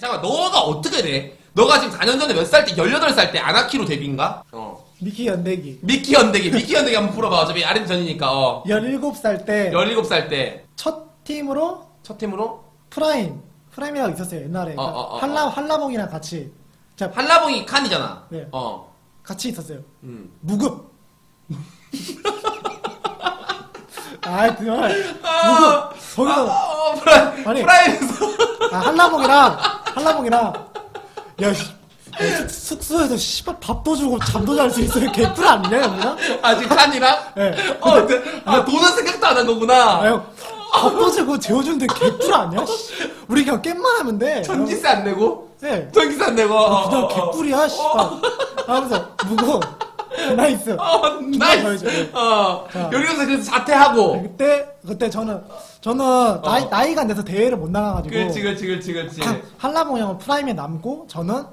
잠깐 너가 어떻게 돼? 너가 지금 4년 전에 몇 살 때? 18살 때 아나키로 데뷔인가? 어. 미키 연대기. 미키 연대기, 미키 연대기 한번 풀어봐. 어차피 아름 전이니까, 어. 17살 때 17살 때. 첫 팀으로 첫 팀으로? 프라임. 프라임이라고 있었어요, 옛날에. 어, 어, 어, 한라, 어. 한라봉이랑 같이. 자, 한라봉이 칸이잖아. 네. 어. 같이 있었어요. 음. 무급. 아, 그걸. 아, 무급. 거기서. 어, 프라임, 아니. 프라임에서. 아, 한라봉이랑, 한라봉이랑, 야, 씨, 야, 숙- 숙소에서 씨발 밥도 주고 잠도 잘 수 있어요. 개뿔 아니냐, 여기가? 아직 칸이랑? 네. 어, 근데, 아, 돈은 생각도 안 한 거구나. 아유, 밥도 주고 재워주는데 개뿔 아니야? 씨. 우리 그냥 깻만 하면 돼. 전기세 안 내고? 네. 전기세 안 내고. 그냥 어, 어. 개뿔이야, 씨발. 하면서, 무거. 나이스. 어, 나이스. 보여줘. 어. 자. 여기서 그래서 자퇴하고. 그때, 그때 저는, 저는 나이, 나이가 안 돼서 대회를 못 나가가지고. 어. 그렇지, 그렇지, 그렇지, 그렇지. 한라봉 형은 프라임에 남고, 저는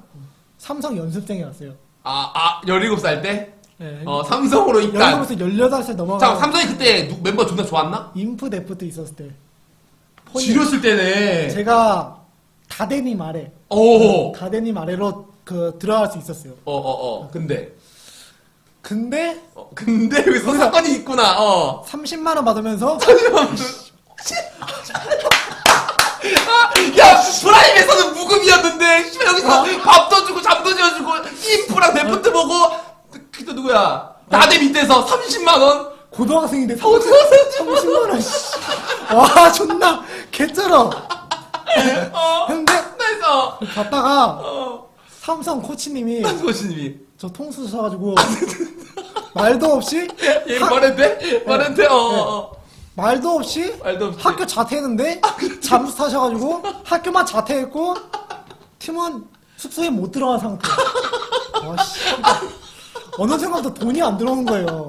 삼성 연습생이었어요. 아, 아, 17살 때? 네. 어, 삼성으로 입단. 연습에서 18살 넘어가. 잠깐, 삼성이 그때 누- 멤버 존나 좋았나? 인프 데프트 있었을 때. 폰이- 지렸을 때네. 제가 다대님 아래, 오. 다대님 아래로 그 들어갈 수 있었어요. 어, 어, 어. 근데. 근데 어, 근데 여기서 사건이 있구나, 어. 30만 원 받으면서. 아, 야, 프라임에서는 무급이었는데, 씨발, 여기서 밥도 주고, 잠도 지어주고, 인프랑 데프트 보고, 그때 누구야? 나대 밑에서 30만원? 고등학생인데 어, 30만 원. 씨. 와 존나 개쩔어. 어, 근데 그래서, 갔다가 어, 삼성 코치님이 한소신님이. 저 통수 쳐가지고 말도 없이 얘 하- 말했대? 말했대? 어, 어, 어. 말도 없이 말도 없이. 학교 자퇴했는데 잠수 타셔가지고 학교만 자퇴했고 팀은 숙소에 못 들어간 상태. 와 씨. 어느 순간부터 돈이 안 들어오는 거예요.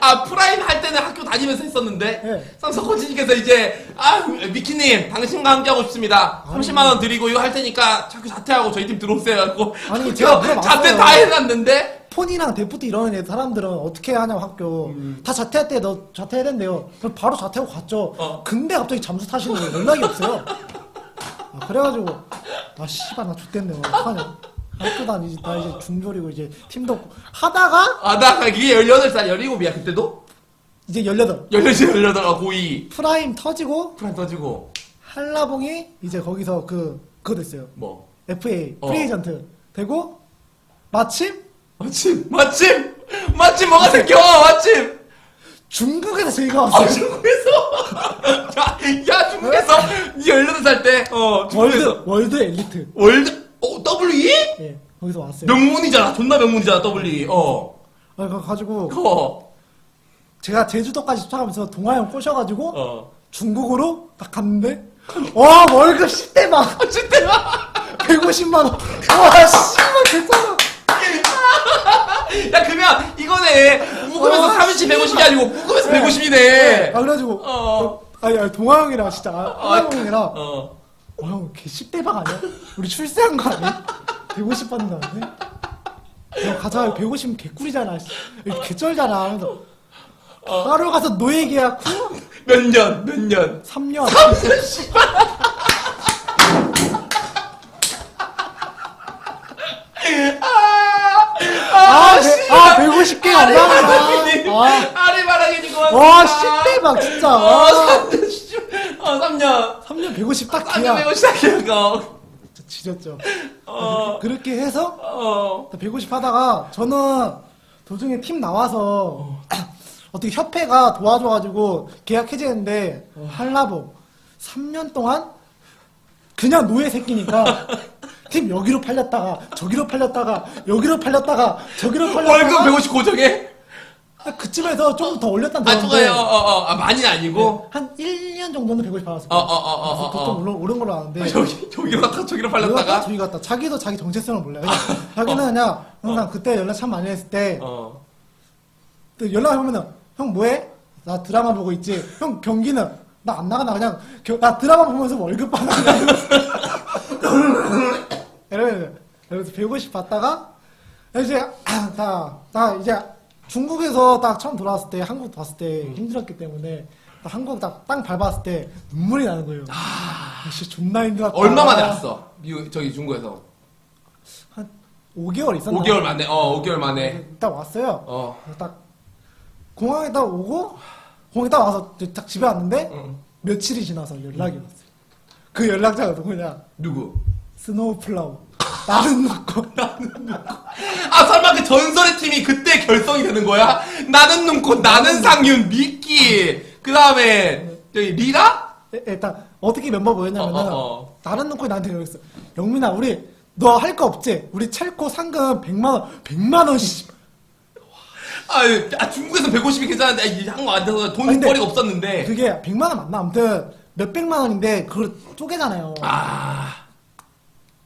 아, 프라임 할 때는 학교 다니면서 했었는데, 네. 삼성 코치님께서 이제, 아, 미키님, 당신과 함께 하고 싶습니다. 아니. 30만 원 드리고 이거 할 테니까 학교 자퇴하고 저희 팀 들어오세요. 하고. 아니, 제가 물어봤어요. 자퇴 다 해놨는데, 폰이랑 데프트 이런 애 사람들은 어떻게 하냐고 학교 다 자퇴할 때 너 자퇴해야 된대요 그럼 바로 자퇴하고 갔죠 어. 근데 갑자기 잠수 타시는 거예요 연락이 없어요 아, 그래가지고 아 씨발 나 X됐네 어떡하냐 학교 다니지 나 이제 중졸이고 이제 팀도 없고 하다가 아, 나 이게 18살, 17이야, 그때도? 이제 18 18시, 18, 아, 고2. 프라임 터지고 프라임 터지고, 한라봉이 이제 거기서 그 그거 됐어요 뭐. FA 어. 프리에이전트 되고 마침 마침, 마침! 마침 뭐가 생겨, 마침! 중국에서 저희가 아, 왔어요 중국에서! 야, 야, 중국에서! 니 18살 때, 어, 중국에서. 월드 월드 엘리트 월드, 어, WE? 예 거기서 왔어요 명문이잖아, 존나 명문이잖아, WE. 어. 아, 그래 가지고 어. 제가 제주도까지 쫓아가면서 동아형 꼬셔가지고 어. 중국으로 딱 갔는데 와 월급 10대 막 아, 진짜. 150만 원. 와 씨발 괜찮아. 야, 그러면, 이거네. 무급에서 어, 30, 150이 아니고, 네. 150이네. 아 그래가지고 어. 아니 아니 동아 형이랑 진짜 하나형이랑 어. 와형 걔 10대 박 아니야? 우리 출세한 거 아니야? 150 받는다는데? 야 가자 150은 개꿀이잖아. 씨. 개쩔잖아. 하면서 어. 바로 가서 노예 계약 후 몇 년, 몇 년. 3년. 아, 아, 씨. 배- 아 150개 안 아리바라기니. 나온다. 아. 아리바라기니, 고와 10대 박 진짜. 어, 와. 3년, 씨. 어, 3년. 3년 150 딱 3년 기야. 150 시작해, 거. 진짜 지렸죠. 어. 그렇게 해서 어. 150 하다가 저는 도중에 팀 나와서 어떻게 협회가 도와줘가지고 계약 해지했는데 한라보 3년 동안 그냥 노예 새끼니까 팀 여기로 팔렸다가 저기로 팔렸다가 여기로 팔렸다가 저기로 월급 팔렸다가 150 고정해? 그쯤에서 조금 더 올렸단 아, 저거요. 어, 어, 아, 많이는 아니고. 한 1년 정도는 150 받았을 어, 거예요. 어, 어, 어, 어, 그래서 어. 좀 오른, 오른 걸로 아는데 아, 저기, 저기로 갔다, 저기로 여기 갔다 팔렸다가. 저기 갔다 자기도 자기 정체성을 몰라요. 그냥 자기는 그냥 항상 그때 연락 참 많이 했을 때 어. 또 연락해보면은 형 뭐해? 나 드라마 보고 있지. 형 경기는 나 안 나가 나 그냥 겨- 나 드라마 보면서 월급 받아. 이러면서 이러면서 150 받다가 이제 나, 나 이제 중국에서 딱 처음 돌아왔을 때 한국 왔을 때 힘들었기 때문에 딱 한국 딱, 땅 밟았을 때 눈물이 나는 거예요. 아, 진짜 존나 힘들었다. 얼마 만에 왔어? 미국, 저기 중국에서. 한 5개월 있었나? 5개월 만에, 어, 5개월 만에. 딱 왔어요. 어. 그래서 딱 공항에 딱 오고 공항에 딱 와서 이제 딱 집에 왔는데 응. 며칠이 지나서 연락이 왔어요. 그 연락자가 누구냐? 누구? 스노우 플라워. 나는 놓고 아, 설마 그 전설의 팀이 그때 결성이 되는 거야? 나는 눈꽃, 나는 상윤, 미끼, 그 다음에, 저기, 리라? 에- 일단 어떻게 멤버 모였냐면은 어, 어, 어. 다른 놓고 나한테 그랬어. 영민아 우리 너 할 거 없지? 우리 찰코 상금 100만 원 100만 원씩 아, 아, 중국에서 150이 괜찮은데, 아, 이 한국 안 돼서 돈벌이가 근데 없었는데. 그게 100만 원 맞나? 아무튼 몇백만 원인데 그걸 쪼개잖아요. 아,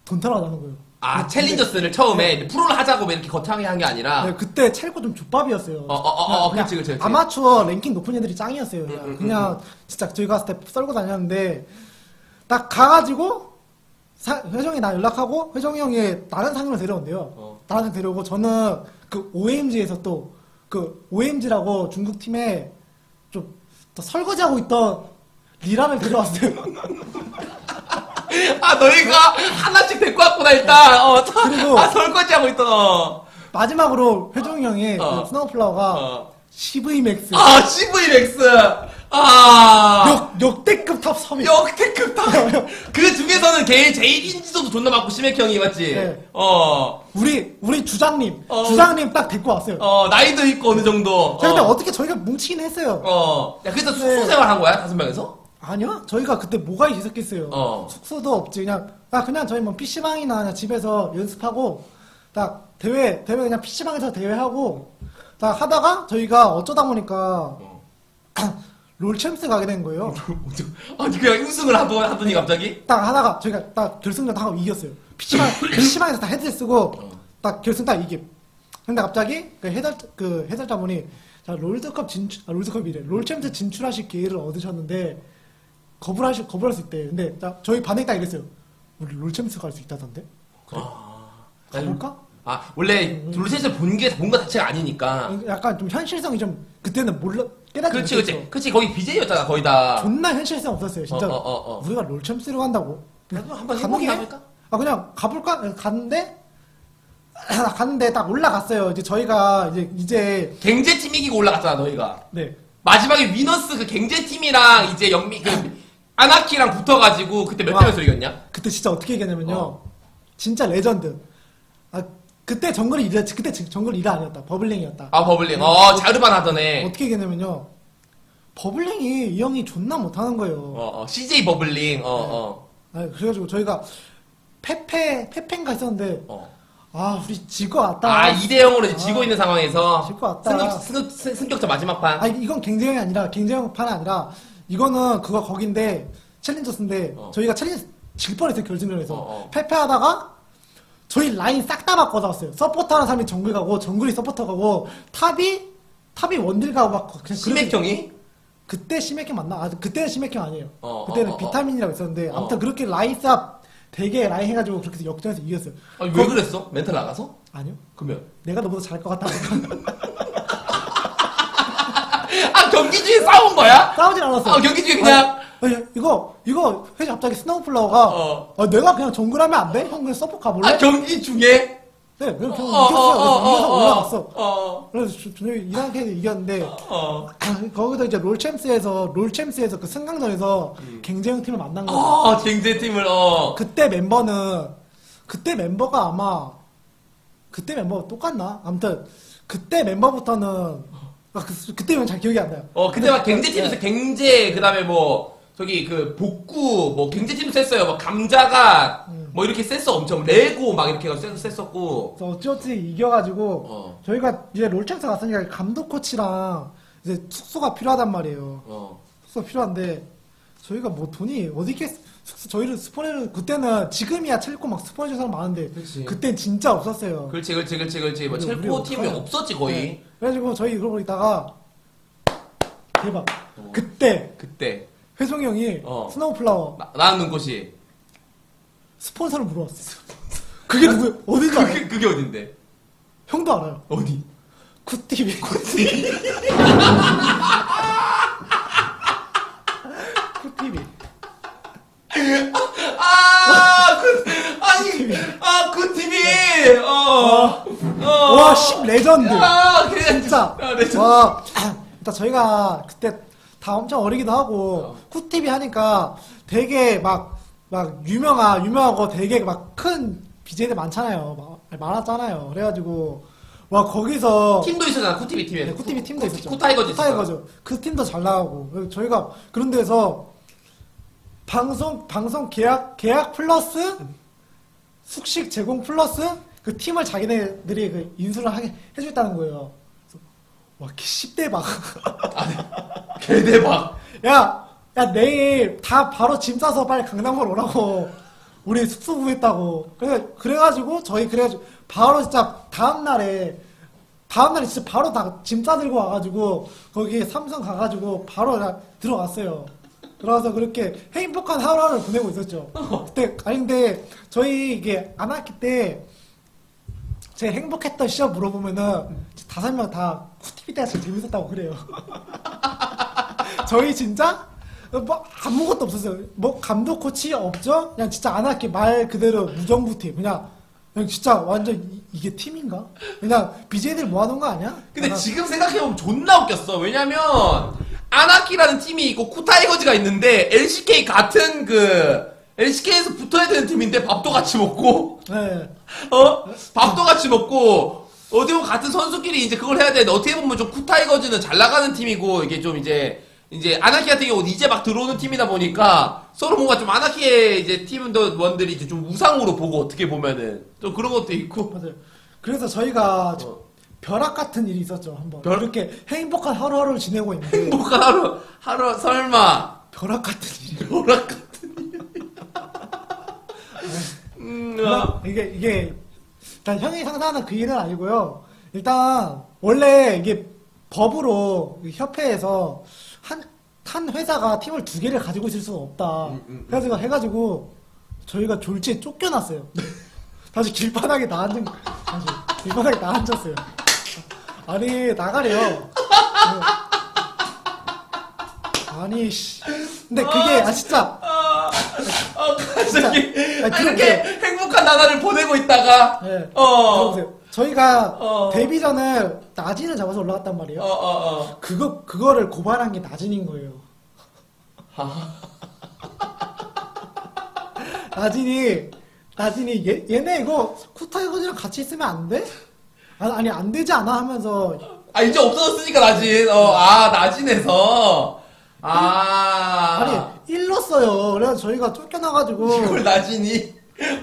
돈 타러 가는 거예요. 아, 챌린저스를 처음에 프로를 하자고 이렇게 거창하게 한 게 아니라. 네, 그때 찰코 좀 족밥이었어요. 어, 어, 어, 어, 그냥 그치, 그치, 그치. 아마추어 랭킹 높은 애들이 짱이었어요. 그냥, 음, 음, 그냥 진짜 저희 갔을 때 썰고 다녔는데 딱 가가지고 사- 회정이 나 연락하고 회정이 형이 다른 상금을 데려온대요. 어. 다른 상 데려오고 저는 그 OMG에서 또 그 OMG라고 중국 팀에 좀또 설거지하고 있던 리라를 데려왔어요. 아, 너희가 하나씩 데리고 왔구나, 일단. 어, 참. 그리고- 아, 설거지하고 있던, 어. 마지막으로 회정이 형이 어. 그 스노우플라워가 어. CV 맥스 아, CV 렉스. 아. 역 역대급 탑 3위. 역대급 다. 그 중에서는 걔 제일 인지도도 존나 많고 심액 형이 맞지. 네. 어. 우리 우리 주장님 어. 주장님 딱 데리고 왔어요. 어 나이도 있고 어느 정도. 자, 근데 어. 어떻게 저희가 뭉치긴 했어요. 어. 야 그래서 숙소 네. 생활 한 거야 다섯 명에서? 아니요, 저희가 그때 뭐가 있었겠어요. 어. 숙소도 없지, 그냥 아 그냥 저희 뭐 PC방이나 그냥 집에서 연습하고 딱 대회 대회 그냥 PC방에서 대회하고 딱 하다가 저희가 어쩌다 보니까 롤챔스 가게 된 거예요. 아니 그냥 우승을 하더, 하더니 갑자기? 딱 하다가 저희가 딱 결승전 하고 이겼어요. PC방 PC방에서 딱 헤드셋 쓰고 딱 결승 딱 이김. 근데 갑자기 그 해설 그 해설자분이 자 롤드컵 진출 아 롤드컵이래 롤 챔스 진출하실 기회를 얻으셨는데 거부하실 거부할 수 있대. 근데 딱 저희 반응이 딱 이랬어요. 우리 롤챔스 갈 수 있다던데. 그래? 아. 가볼까? 아 원래 롤셋을 본게본거 자체가 아니니까. 약간 좀 현실성이 좀 그때는 몰라 깨닫지 그렇지. 그렇지 그렇지 거기 BJ였잖아 거의 다. 존나 현실성 없었어요. 진짜 어, 어, 어, 어. 우리가 롤챔스로 간다고. 나도 한번 가는 게? 해보기나 할까? 아 그냥 가볼까? 갔는데 갔는데 딱 올라갔어요. 이제 저희가 이제 이제 갱제팀 이기고 올라갔잖아 너희가. 네 마지막에 위너스 그 갱제팀이랑 이제 영미 그 아나키랑 붙어가지고 그때 몇 와. 대면서 이겼냐? 그때 진짜 어떻게 얘기하냐면요. 어. 진짜 레전드. 아 그때 정글이 이래 그때 정글 이래 아니었다. 버블링이었다. 아 버블링. 어 자르반 하더네. 어떻게 얘기하냐면요. 버블링이 이 형이 존나 못하는 거예요. 어, 어 CJ 버블링. 어 어. 아, 그래가지고 저희가 페페 페페인가 했었는데 어. 아 우리 지고 왔다. 아 2대 0으로 아. 지고 있는 상황에서 질것 같다. 승격 승격 승- 승격자 마지막 판. 아 이건 경쟁이 아니라 경쟁판이 아니라 이거는 그거 거긴데 챌린저스인데 어. 저희가 챌린저 질 뻔했어요 결승전에서 어, 어. 패패하다가 저희 라인 싹 다 바꿔놨어요 서포터하는 사람이 정글 가고 정글이 서포터 가고 탑이 탑이 원딜 가고 막 그냥 그렇게- 형이 그때 심액형 맞나? 아 그때는 심액형 아니에요 어, 그때는 어, 어, 어. 비타민이라고 있었는데 어. 아무튼 그렇게 라인 싹 되게 라인 해가지고 그렇게 해서 역전해서 이겼어요 아니, 왜 그랬어? 멘탈 나가서? 아니요 그러면 내가 너보다 잘할 것 같다 아 경기 중에 싸운 거야? 싸우진 않았어요 아 경기 중에 그냥 아니, 아니, 이거 이거 회장 갑자기 스노우플라워가 어. 아, 내가 그냥 정글하면 안 돼? 형 그냥 서포 가볼래? 아 경기 중에 네, 그냥 어, 그냥 어, 이겼어요. 어, 그래서 이겨서 어, 올라갔어. 어. 그래서 저- 저녁에 이랑캐 이겼는데 어. 거기서 이제 롤챔스에서 롤챔스에서 그 승강전에서 경쟁 팀을 만난 거예요. 어, 갱제팀을 어. 그때 멤버는 그때 멤버가 아마 그때 멤버 똑같나? 아무튼 그때 멤버부터는 아, 그, 그때 잘 기억이 안 나요. 어, 그때 막 갱제팀에서 네. 갱제, 그 다음에 뭐, 저기 그 복구, 뭐 갱제팀도 셌어요. 뭐 감자가, 음. 뭐 이렇게 셌어. 엄청. 레고 막 이렇게 해서 셌- 셌었고. 그래서 어찌어찌 이겨가지고 어. 저희가 이제 롤챔스 갔으니까 감독 코치랑 이제 숙소가 필요하단 말이에요. 어. 숙소 필요한데 저희가 뭐 돈이 어디 있겠 저희를 스폰을 그때는 지금이야 첼코 막 스폰해 준 사람 많은데 그치. 그땐 진짜 없었어요. 그렇지, 그렇지, 그렇지, 그렇지. 뭐 첼코 팀이 어떡하냐. 없었지, 거의. 네. 그래가지고 저희 그러고 있다가 대박. 어. 그때 그때. 회송이 형이 어. 스노우플라워 나, 나는 눈꽃이. 스폰서를 물어왔어요. 그게 누구 어딘지 알아요? 그게, 그게 어딘데? 형도 알아요. 어디? 쿠티비. 아, 그, 아니, 아, 그 팀이, 어, 어. 와, 10 레전드. 아, 그래. 진짜. 아, 레전드. 와, 일단 저희가 그때 다 엄청 어리기도 하고, 어. 쿠티비 하니까 되게 막, 막 유명한, 유명하고 되게 막 큰 BJ들 많잖아요. 막, 많았잖아요. 그래가지고, 와, 거기서. 팀도 있었잖아, 쿠티비 팀에. 네, 쿠티비 팀도 쿠- 있었죠. 쿠타이거즈 있었잖아. 쿠타이거즈. 그 팀도 잘 나가고. 저희가 그런 데서 방송, 방송 계약, 계약 플러스 숙식 제공 플러스 그 팀을 자기네들이 그 인수를 하게 해줬다는 거예요. 그래서 와, 10대 막. 개대박. 야, 야, 내일 다 바로 짐 싸서 빨리 강남으로 오라고. 우리 숙소 구했다고. 그래, 그래가지고, 저희 그래가지고, 바로 진짜 다음날에, 다음날에 진짜 바로 다 짐 싸들고 와가지고, 거기 삼성 가가지고, 바로 그냥 들어갔어요. 그래서 그렇게 행복한 하루하루를 보내고 있었죠. 그때, 아니, 근데, 저희 이게 아나키 때, 제 행복했던 시절 물어보면은, 다섯 명 다 쿠티비 때가 제일 재밌었다고 그래요. 저희 진짜 뭐 아무것도 없었어요. 뭐 감독 코치 없죠? 그냥 진짜 안 할게 말 그대로 무정부 팀. 그냥 그냥 진짜 완전 이, 이게 팀인가? 그냥 BJ들 모아놓은 거 아니야? 근데 약간 지금 생각해보면 존나 웃겼어. 왜냐면, 아나키라는 팀이 있고, 쿠타이거즈가 있는데, LCK 같은 그, LCK에서 붙어야 되는 팀인데, 밥도 같이 먹고, 네. 어? 밥도 같이 먹고, 어디 보면 같은 선수끼리 이제 그걸 해야 되는데, 어떻게 보면 좀 쿠타이거즈는 잘 나가는 팀이고, 이게 좀 이제, 이제 아나키 같은 경우는 이제 막 들어오는 팀이다 보니까, 서로 뭔가 좀 아나키의 이제 팀원들이 이제 좀 우상으로 보고, 어떻게 보면은. 좀 그런 것도 있고. 맞아요. 그래서 저희가 저- 어. 벼락 같은 일이 있었죠 한번. 벼락? 이렇게 행복한 하루하루를 지내고 있는데 행복한 하루, 하루, 설마, 벼락 같은 일이. 노락 같은 일. 음, 어. 이게 이게 일단 형이 상상하는 그 일은 아니고요. 일단 원래 이게 법으로 이 협회에서 한, 한 회사가 팀을 두 개를 가지고 있을 수가 없다. 음, 음, 그래가지고 해가지고 저희가 졸지에 쫓겨났어요. 다시 길바닥에 나앉은 다시 길바닥에 나앉았어요. 아니 나가래요. 아니 씨. 근데 그게 아 진짜 아, 아, 갑자기 진짜. 아, 이렇게 그런데- 행복한 나날을 보내고 있다가 네. 어, 들어보세요. 저희가 어. 데뷔 전에 나진을 잡아서 올라갔단 말이에요. 어, 어, 어. 그거 그거를 고발한 게 나진인 거예요. 아, 나진이 나진이 얘, 얘네 이거 쿠타이거즈랑 같이 있으면 안 돼? 아, 아니 안 되지 않아 하면서 아, 이제 없어졌으니까 나진. 어, 아, 나진에서. 아, 아니 일렀어요. 그래서 저희가 쫓겨나가지고 이걸 나진이.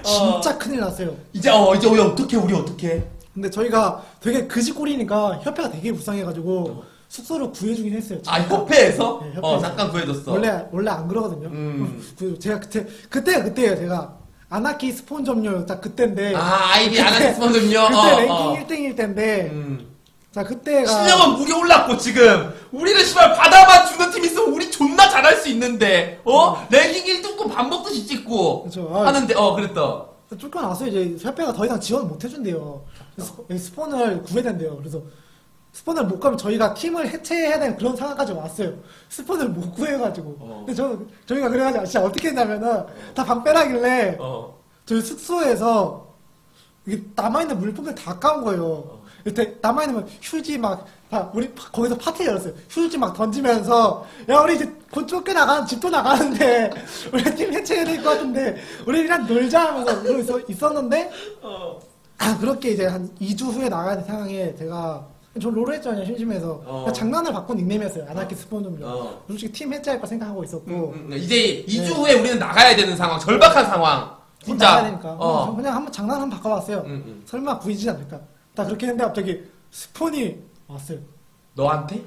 어. 진짜 큰일 났어요. 이제 어 이제 우리 어떻게 우리 어떻게? 근데 저희가 되게 그지꼴이니까 협회가 되게 불쌍해가지고 숙소를 구해주긴 했어요. 아 협회에서? 네, 협회에서. 어 잠깐 구해줬어. 원래 원래 안 그러거든요. 음. 그 제가 그때 그때가 그때예요. 제가 아나키 스폰 점료 딱 그때인데. 아 아이디 그때- 아나키스펀드요. 그때 어, 랭킹 어. 1등일 때인데. 음. 자 그때가 실력은 물이 올랐고 지금 우리는 씨발 받아만 주는 팀 있으면 우리 존나 잘할 수 있는데 어 랭킹 1등급 밥 먹듯이 찍고 그쵸. 아, 하는데 어 그랬다. 쫓겨나서 이제 협회가 더 이상 지원 못 해준대요. 그래서 스- 스폰을 구해야 된대요. 그래서 스폰을 못 가면 저희가 팀을 해체해야 되는 그런 상황까지 왔어요. 스폰을 못 구해가지고. 어. 근데 저 저희가 그래가지고 진짜 어떻게 했냐면은 다 방 빼라길래 어. 저희 숙소에서 이게 남아있는 물품들 다 까온 거예요. 이때 남아있는 뭐 휴지 막, 다 우리 파- 거기서 파티 열었어요. 휴지 막 던지면서, 야, 우리 이제 곧 쫓겨 나가는, 집도 나가는데, 우리 팀 해체해야 될 것 같은데, 우리랑 놀자 하면서 그러고 있었는데, 어. 아, 그렇게 이제 한 2주 후에 나가야 될 상황에 제가, 저 롤을 했잖아요, 심심해서. 어. 그냥 장난을 바꾼 닉네임이었어요. 아나키 스폰음료. 어. 솔직히 팀 해체할 거 생각하고 있었고. 음, 음, 이제 2주 네. 후에 우리는 나가야 되는 상황, 절박한 상황. 곧 진짜. 나가야 되니까. 어. 그냥 한번 장난 한번 바꿔봤어요. 음, 음. 설마 구이지 않을까. 딱 그렇게 했는데 갑자기 스폰이 왔어요. 너한테?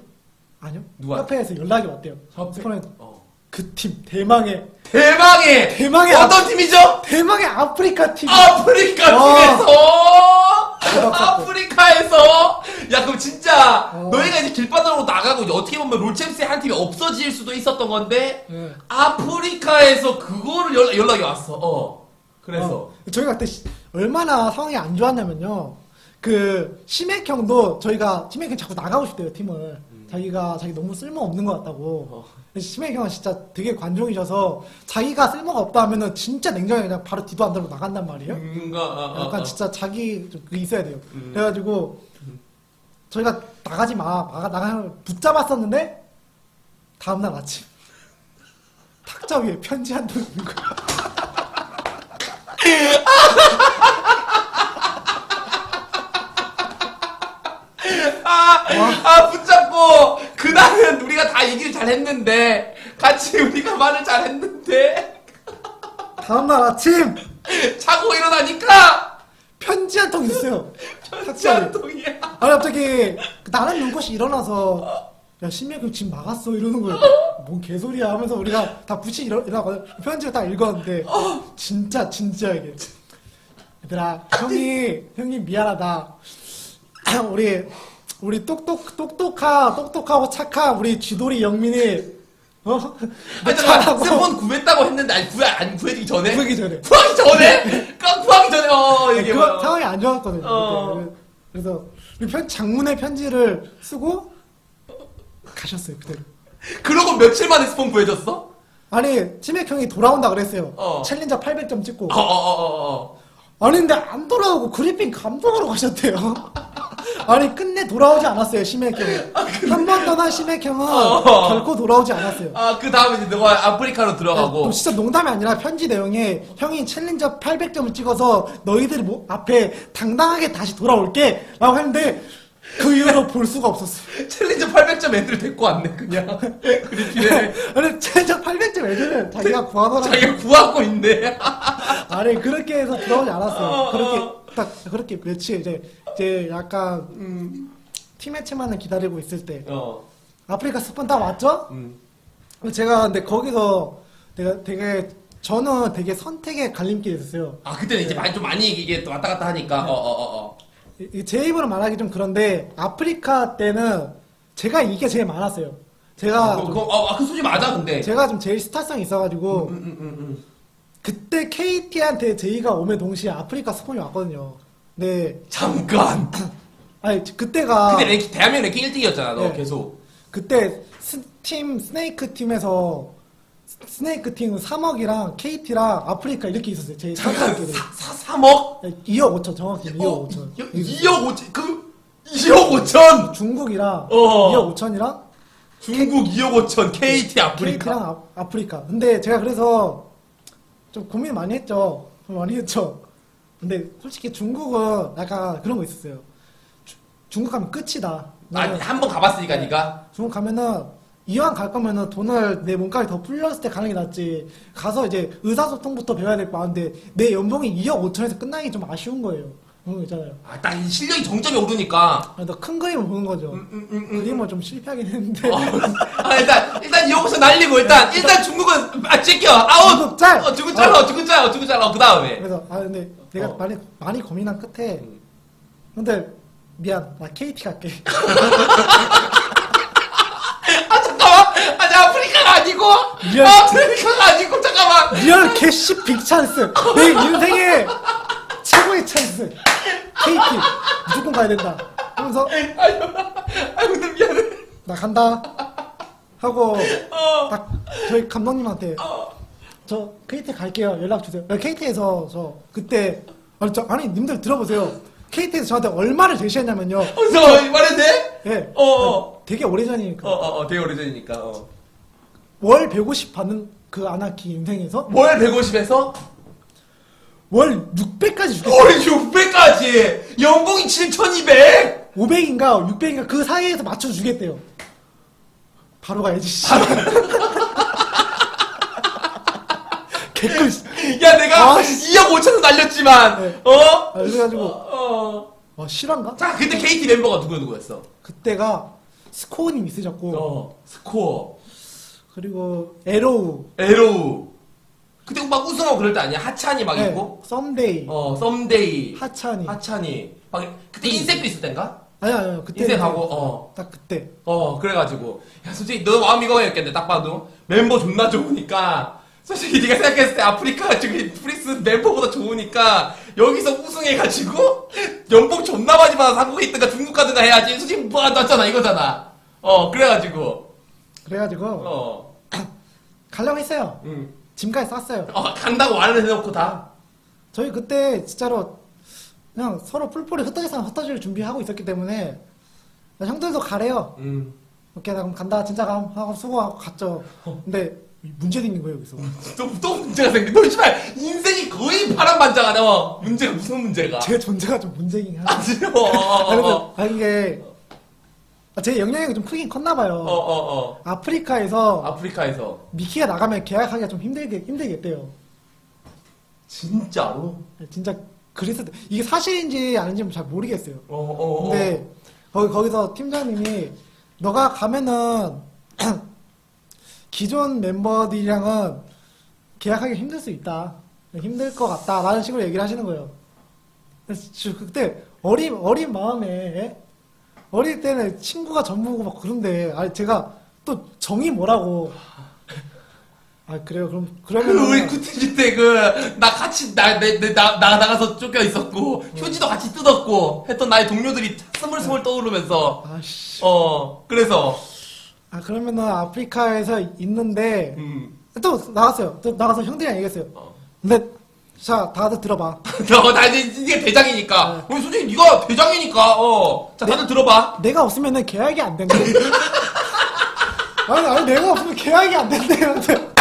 아니요. 누구한테? 협회에서 연락이 왔대요. 협회? 스폰에 어. 그팀 대망의 대망의 대망의 어떤 팀이죠? 대망의 아프리카 팀. 아프리카 어. 팀에서. 아프리카에서 야 그럼 진짜 어. 너희가 이제 길바닥으로 나가고 이제 어떻게 보면 롤챔스의 한 팀이 없어질 수도 있었던 건데 네. 아프리카에서 그거를 연, 연락이 왔어. 어. 그래서 어, 저희가 그때 시- 얼마나 상황이 안 좋았냐면요. 그 심액형도 저희가 심액형 자꾸 나가고 싶대요 팀을. 자기가 자기 너무 쓸모 없는 것 같다고. 어. 심혜경 형은 진짜 되게 관종이셔서 자기가 쓸모가 없다 하면은 진짜 냉정하게 그냥 바로 뒤도 안 들고 나간단 말이에요. 뭔가 어, 어, 약간 어. 진짜 자기 좀 그게 있어야 돼요. 음. 그래가지고 저희가 나가지 마, 나가 나가 붙잡았었는데 다음 날 아침 탁자 위에 편지 한통 있는 거야. 잘했는데 같이 우리가 말을 잘했는데 다음 날 아침 자고 일어나니까 편지 한 통 있어요. 편지 한 통이야. 아니 갑자기 나는 눈꽃이 일어나서 야 심혜경 지금 막았어 이러는 거예요. 뭔 개소리야 하면서 우리가 다 붙이 일어, 일어나거든. 편지를 딱 읽었는데 진짜 진지하게 얘들아 형이 형님 미안하다. 우리 우리 똑똑 똑똑하 똑똑하고 착한 우리 쥐돌이 영민이 어 아니 잠깐 스폰 구했다고 했는데 아니 구해 안 구해지기 전에 구하기 전에 구하기 전에 까 구하기 전에 어 이게 그 뭐 상황이 안 좋았거든요. 어. 그때. 그래서 우리 편 장문의 편지를 쓰고 가셨어요 그대로. 그러고 며칠 만에 스폰 구해졌어? 아니 치맥 형이 돌아온다 그랬어요. 어. 챌린저 800점 찍고. 어어어어 아니 근데 안 돌아오고 그리핀 감독으로 가셨대요. 아니 끝내 돌아오지 않았어요 심맥 형이. 한번 떠난 심맥 형은 어. 결코 돌아오지 않았어요. 아 그 다음에 이제 너가 아프리카로 들어가고 또 진짜 농담이 아니라 편지 내용에 형이 챌린저 800점을 찍어서 너희들 뭐 앞에 당당하게 다시 돌아올게 라고 했는데 그 이후로 볼 수가 없었어요. 챌린저 800점 애들 데리고 왔네 그냥 그리핀에 아니 챌린저 800점 애들은 자기가 구하더라고. 자기가 구하고 있네 아니 그렇게 해서 들어오지 않았어요. 어, 그렇게 어. 딱 그렇게 며칠 이제 이제 약간 음, 팀 매치만을 기다리고 있을 때 어 아프리카 스폰 딱 왔죠? 음. 제가 근데 거기서 내가 되게 저는 되게 선택의 갈림길이 있었어요. 아 그때는 이제 많이 좀 많이 이게 또 왔다 갔다 하니까 어 어 어 어 이- 이제 입으로 말하기 좀 그런데 아프리카 때는 제가 이게 제일 많았어요. 제가 좀- 어그 소리 맞아 근데 제가 좀 제일 스타성이 있어가지고 음, 음, 음, 음. 그때 KT한테 제이가 오면 동시에 아프리카 스폰이 왔거든요. 네, 잠깐 아니 그때가 근데 랭킹 대한민국 랭킹 1등이었잖아 너 네. 계속 그때 스, 팀 스네이크 팀에서 스네이크 팀 3억이랑 KT랑 아프리카 이렇게 있었어요. 제 잠깐 선택끼리 3억? 2억 5천 정확히 2억 어, 5천. 2억 5천 그 2억 5천 중국이랑 어. 2억 5천이랑 중국 2억 5천 KT 아프리카 KT랑 아, 아프리카. 근데 제가 그래서 좀 고민 많이 했죠. 많이 했죠. 근데 솔직히 중국은 약간 그런 거 있었어요. 주- 중국 가면 끝이다. 나는 아 한 번 가봤으니까 네가 중국 가면은 이왕 갈 거면은 돈을 내 몸값이 더 풀렸을 때 가는 게 낫지. 가서 이제 의사소통부터 배워야 될거 아는데 내 연봉이 2억 5천에서 끝나기 좀 아쉬운 거예요. 그런 거 있잖아요. 아딱 실력이 정점이 오르니까 그래서 큰 그림을 보는 거죠. 음, 음, 음, 음. 그림은 좀 실패하긴 했는데. 어, 아, 일단 일단 2억 5천 날리고 일단 일단 중국은 아 째껴 아웃 중국 짤! 어 중국 잘라 중국 잘라 중국 잘라 그 다음에 그래서 아 근데 내가 어. 많이 많이 고민한 끝에 음. 근데 미안 나 KT 갈게. 아 잠깐만 아니 아프리카가 아니고 미안. 아프리카가 아니고 잠깐만 리얼 개씨 빅 찬스. 내 인생의 최고의 찬스. KT 무조건 가야 된다. 그러면서 아유 아유 근데 미안해 나 간다 하고 어. 딱 저희 감독님한테 어. 저 KT 갈게요 연락 주세요. KT에서 저 그때 아니, 저, 아니 님들 들어보세요. KT에서 저한테 얼마를 제시했냐면요. 어서 말해도 돼? 예. 어, 어. 되게 오래전이니까 어어어 되게 오래전이니까 어. 월 150 받는 그 아나키 인생에서 월 150에서 월 600까지 주겠다. 월 600까지 연봉이 7,200 500인가 600인가 그 사이에서 맞춰 주겠대요. 바로 가야지. 씨. 개꿀. 씨. 야 내가 아, 씨. 2억 5천원 날렸지만 네. 어? 아, 그래가지고 어. 와 실화인가? 자 그때 KT 멤버가 누구 누구였어? 그때가 스코어님 있으셨고 어 스코어 그리고 에로우, 에로우 그때 막 우승하고 그럴 때 아니야? 하찬이 막 네, 있고 썸데이, 어 썸데이 하찬이. 하찬이 막 그때 인색도 있을 땐가? 아니 아니 그때 인색하고 어 딱 그때 어 그래가지고 야 솔직히 너 마음 이거였겠네 딱 봐도 멤버 존나 좋으니까 솔직히 네가 생각했을 때 아프리카 저기 프리스 멤버보다 좋으니까 여기서 우승해가지고 연봉 존나 많이 받아서 한국에 있든가 중국 가든가 해야지 솔직히 뭐 놨잖아 이거잖아 어, 그래가지고. 그래가지고 어. 가려고 했어요. 응. 짐까지 쌌어요. 어, 간다고 말을 해놓고 다. 저희 그때 진짜로 그냥 서로 뿔뿔이 흩어져서 흩어질 준비하고 있었기 때문에 형들도 가래요. 응. 오케이 나 그럼 간다 진짜 감 하고 수고하고 갔죠. 근데 문제 생긴 거예요 여기서. 또, 또 문제가 생겨. 너 씨발 인생이 거의 파란반장하다. 너. 문제가 무슨 문제가? 제 존재가 좀 문제긴 아, 하죠. 어, 어, 어, 근데 아니 이게 아, 제 영향력이 좀 크긴 컸나 봐요. 어, 어, 어. 아프리카에서 아프리카에서. 미키가 나가면 계약하기가 좀 힘들게 힘들겠대요. 진짜로? 진짜 그랬을 때 이게 사실인지 아닌지 잘 모르겠어요. 어, 어, 어. 근데 거기 거기서 팀장님이 너가 가면은 기존 멤버들이랑은 계약하기 힘들 수 있다. 힘들 것 같다 라는 식으로 얘기를 하시는 거예요. 그래서 저 그때 어린 어린 마음에 예? 어릴 때는 친구가 전부고 막 그런데 아 제가 또 정이 뭐라고 아 그래요 그럼 그 우리 그러면 쿠티지 때그 나 같이 나내나 나 나가서 쫓겨 있었고 휴지도 같이 뜯었고 했던 나의 동료들이 스물스물 떠오르면서 아씨 어 그래서 아 그러면은 아프리카에서 있는데 음. 또 나갔어요. 또 나가서 형들이랑 얘기했어요. 어. 근데 자 다들 들어봐. 너나 이제 네가 대장이니까 우리 솔직히 네가 대장이니까 어 자 다들 들어봐 내가 없으면은 계약이 안 된대. 아니 아니 내가 없으면 계약이 안 된대.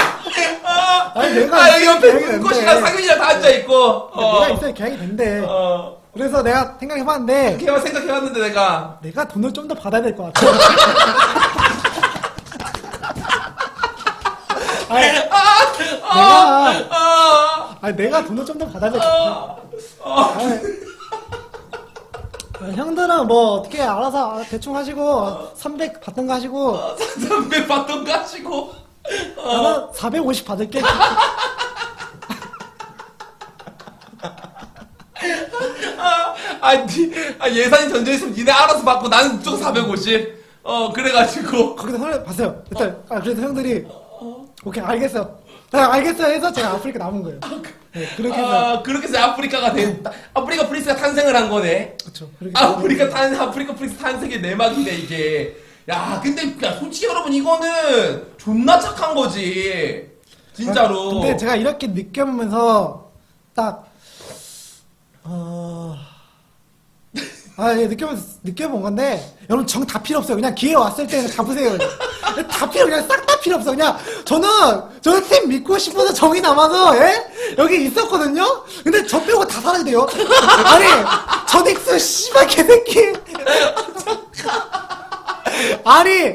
아니 내가 아 여기 옆에 계약이 문꽃이랑 된대. 상윤이랑 다 앉아 있고 어. 내가 있어야 계약이 된대. 어 그래서 내가 생각해봤는데 걔만 생각해봤는데 내가 내가 돈을 좀 더 받아야 될 것 같아. 아니, 아, 내가 아, 아니 내가 돈을 좀 더 받아야 같아. 아, 형들은 뭐 어떻게 알아서 대충 하시고 300 받던가 하시고 담배 받던 가시고 나는 450 받을게. 아, 니, 아 예산이 전혀 있으면 니네 알아서 받고 나는 무조건 450. 어, 그래가지고. 거기서 형을 봤어요. 일단 아 그래서 형들이 오케이 알겠어. 아, 알겠어 해서 제가 아프리카 남은 거예요. 네, 그렇게 해서 아, 그렇게 해서 아프리카가 된, 아프리카 프린스가 탄생을 한 거네. 그렇죠. 그렇게 아프리카 탄, 아프리카 프린스 탄생의 내막이네, 이게. 야, 근데, 야, 솔직히 여러분, 이거는 존나 착한 거지. 진짜로. 근데 제가 이렇게 느껴보면서 딱 어. 아, 예, 느껴본, 느껴본 건데, 여러분 정 다 필요 없어요. 그냥 기회 왔을 때는 가보세요. 다 필요, 그냥 싹 다 필요 없어. 그냥, 저는, 저는 팀 믿고 싶어서 정이 남아서, 예? 여기 있었거든요? 근데 저 빼고 다 살아야 돼요. 아니, 전익수, 씨발, 개새끼. 아니,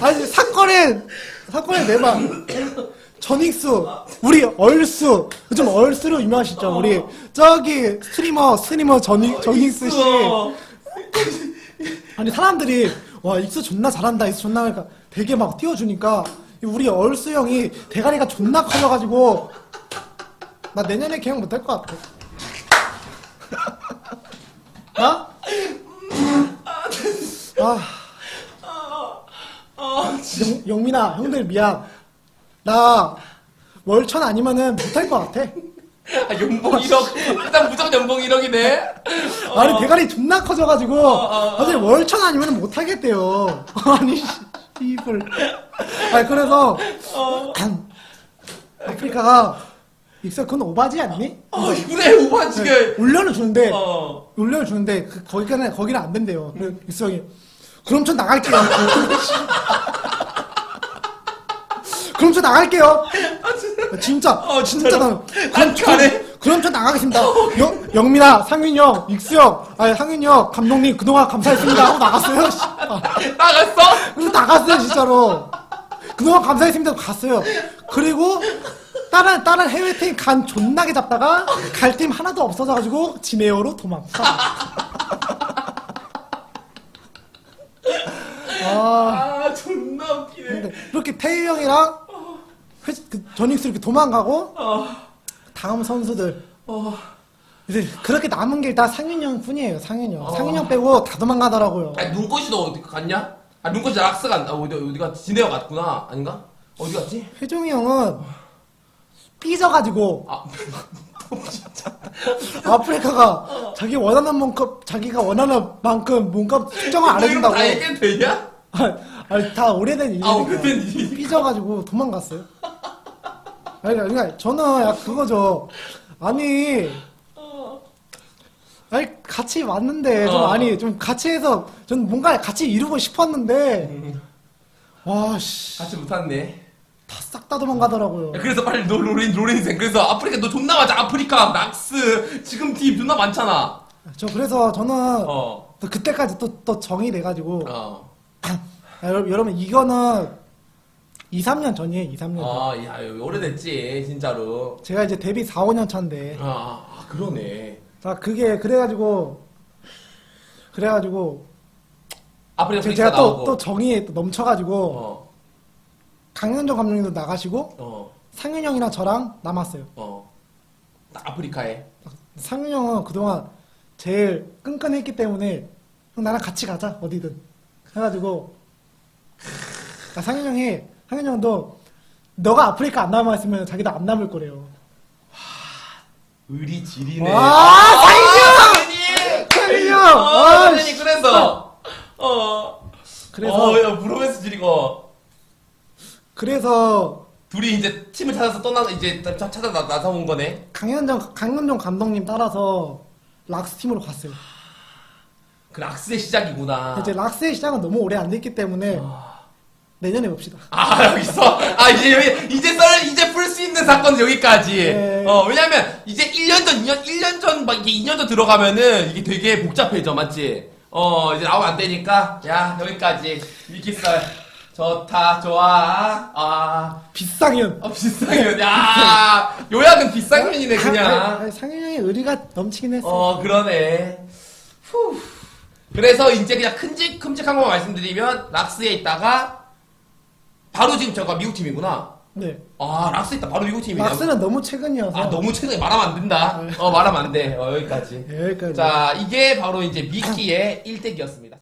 아니, 사건엔, 사건엔 내만. 전익수, 우리 얼수, 요즘 얼수로 유명하시죠? 우리, 저기, 스트리머, 스트리머 전익, 전익수 씨. 어. 아니, 사람들이, 와, 익수 존나 잘한다, 익수 존나 하니까 되게 막 띄워주니까, 우리 얼수 형이 대가리가 존나 커져가지고, 나 내년에 계약 못할 것 같아. 나? 아. 영, 영민아, 형들 미안. 나 월천 아니면은 못할 것 같아. 아, 연봉 1억. 일단 무조건 연봉 1억이네. 아니 대가리 존나 커져가지고 어, 사실 월천 아니면 못하겠대요. 아니 이불. 아니 그래서 어. 아프리카가 익사 그건 오바지 않니? 어, 그래, 오바지게. 올려는 주는데 어. 올려는 주는데 그, 거기는 거기는 안 된대요. 그 익성이 그럼 전 나갈게요. 그럼 저 나갈게요. 진짜, 어, 진짜 진짜로? 나는. 안 가네? 그럼 저 나가겠습니다. 영, 영민아, 상윤이 형, 익수 형, 아니, 상윤이 형, 감독님 그동안 감사했습니다. 하고 나갔어요. 씨. 아, 나갔어? 그래서 나갔어요, 진짜로. 그동안 감사했습니다. 하고 갔어요. 그리고, 다른, 다른 해외 팀 간 존나게 잡다가, 갈 팀 하나도 없어져가지고, 지네어로 도망. 아, 아, 존나 웃기네. 근데, 이렇게 태희 형이랑, 회, 그, 전익수 이렇게 도망가고, 어, 다음 선수들. 어. 이제 그렇게 남은 게 일단 상윤이 형 뿐이에요, 상윤이 형. 어. 상윤이 형 빼고 다 도망가더라고요. 아니, 눈꽃이 너 어디 갔냐? 아, 눈꽃이 락스 갔나? 어디, 어디가, 지네어 갔구나. 아닌가? 어디 갔지? 회종이 형은 삐져가지고 아, 아프리카가 자기 원하는 만큼 자기가 원하는 만큼 몸값 측정을 안 해준다고. 거다 얘기해도 되냐? 아, 아니, 다 오래된 일이니까. 아, 오래된 일이니까. 삐져가지고 도망갔어요. 아니, 그러니까 저는 약 그거죠. 아니, 아니 같이 왔는데 좀 어. 아니 좀 같이 해서 전 뭔가 같이 이루고 싶었는데 와 씨. 같이 못하네. 다 싹 다 도망가더라고요. 야, 그래서 빨리 너 로린 로린생 그래서 아프리카 너 존나 많아 아프리카 락스 지금 팀 존나 많잖아. 저 그래서 저는 어. 또 그때까지 또, 또 정이 돼가지고 어. 아, 여러분, 여러분 이거는 2, 3년 전이에요 2, 3년 전. 아, 야, 오래됐지, 진짜로. 제가 이제 데뷔 4, 5년 차인데 아, 아, 그러네. 자 그게 그래가지고 그래가지고 아프리카 제- 제가 또, 나오고. 또 정이 또 넘쳐가지고 어, 강현정 감독님도 나가시고 어, 상윤 형이랑 저랑 남았어요 어. 딱 아프리카에. 상윤 형은 그동안 제일 끈끈했기 때문에 형 나랑 같이 가자 어디든 해가지고 아, 상윤 형이 상윤 형도 너가 아프리카 안 남아있으면 자기도 안 남을 거래요 의리 지리네. 와, 상윤! 상윤! 어, 아, 상윤이 씨. 그래서. 어. 그래서 어, 야, 브로맨스 지리고. 그래서 둘이 이제 팀을 찾아서 떠나, 이제 차- 찾아 나, 나서 온 거네. 강현정 강현정 감독님 따라서 락스 팀으로 갔어요. 그 락스의 시작이구나. 이제 락스의 시작은 너무 오래 안 됐기 때문에 내년에 봅시다. 아 여기서 아 이제 이제 썰 이제 풀 수 있는 사건은 여기까지. 네. 어 왜냐면 이제 1년 전 2년 1년 전 막 이게 2년 전 들어가면은 이게 되게 복잡해져 맞지? 어 이제 나오면 안 되니까 야 여기까지 미키썰 좋다 좋아 아 비쌍현. 어, 비쌍현 야 요약은 비쌍현이네 아, 그냥 아니, 상현 형의 의리가 넘치긴 했어. 어 그러네 후 그래서 이제 그냥 큼직 큼직한 거 말씀드리면 락스에 있다가 바로 지금 저가 미국 팀이구나. 네. 아 락스 있다 바로 미국 팀이네. 락스는 너무 최근이어서. 아 너무 최근에 말하면 안 된다. 어 말하면 안 돼. 어 여기까지. 네, 여기까지. 자 이게 바로 이제 미끼의 일대기였습니다.